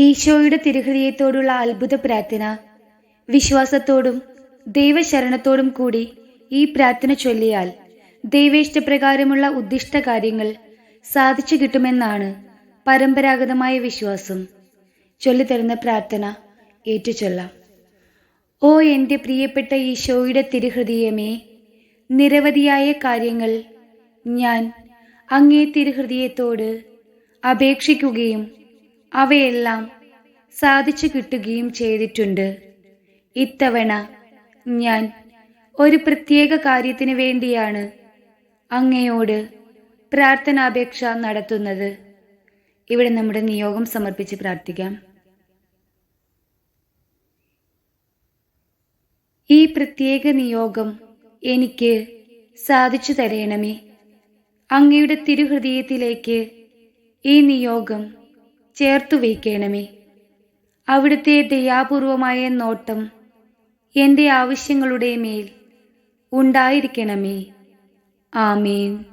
ഈശോയുടെ തിരുഹൃദയത്തോടുള്ള അത്ഭുത പ്രാർത്ഥന വിശ്വാസത്തോടും ദൈവശരണത്തോടും കൂടി ഈ പ്രാർത്ഥന ചൊല്ലിയാൽ ദൈവേഷ്ടപ്രകാരമുള്ള ഉദ്ദിഷ്ട കാര്യങ്ങൾ സാധിച്ചു കിട്ടുമെന്നാണ് പരമ്പരാഗതമായ വിശ്വാസം. ചൊല്ലിത്തരുന്ന പ്രാർത്ഥന ഏറ്റുചൊല്ലാം. ഓ എന്റെ പ്രിയപ്പെട്ട ഈശോയുടെ തിരുഹൃദയമേ നിരവധിയായ കാര്യങ്ങൾ ഞാൻ അങ്ങേ തിരുഹൃദയത്തോട് അപേക്ഷിക്കുകയും അവയെല്ലാം സാധിച്ചു കിട്ടുകയും ചെയ്തിട്ടുണ്ട്. ഇത്തവണ ഞാൻ ഒരു പ്രത്യേക കാര്യത്തിന് വേണ്ടിയാണ് അങ്ങയോട് പ്രാർത്ഥനാപേക്ഷ നടത്തുന്നത്. ഇവിടെ നമ്മുടെ നിയോഗം സമർപ്പിച്ച് പ്രാർത്ഥിക്കാം. ഈ പ്രത്യേക നിയോഗം എനിക്ക് സാധിച്ചു തരയണമേ അങ്ങയുടെ തിരുഹൃദയത്തിലേക്ക് ഈ നിയോഗം ചേർത്തു വയ്ക്കണമേ. അവിടുത്തെ ദയാപൂർവമായ നോട്ടം എന്റെ ആവശ്യങ്ങളുടെ മേൽ ഉണ്ടായിരിക്കണമേ. ആമേൻ.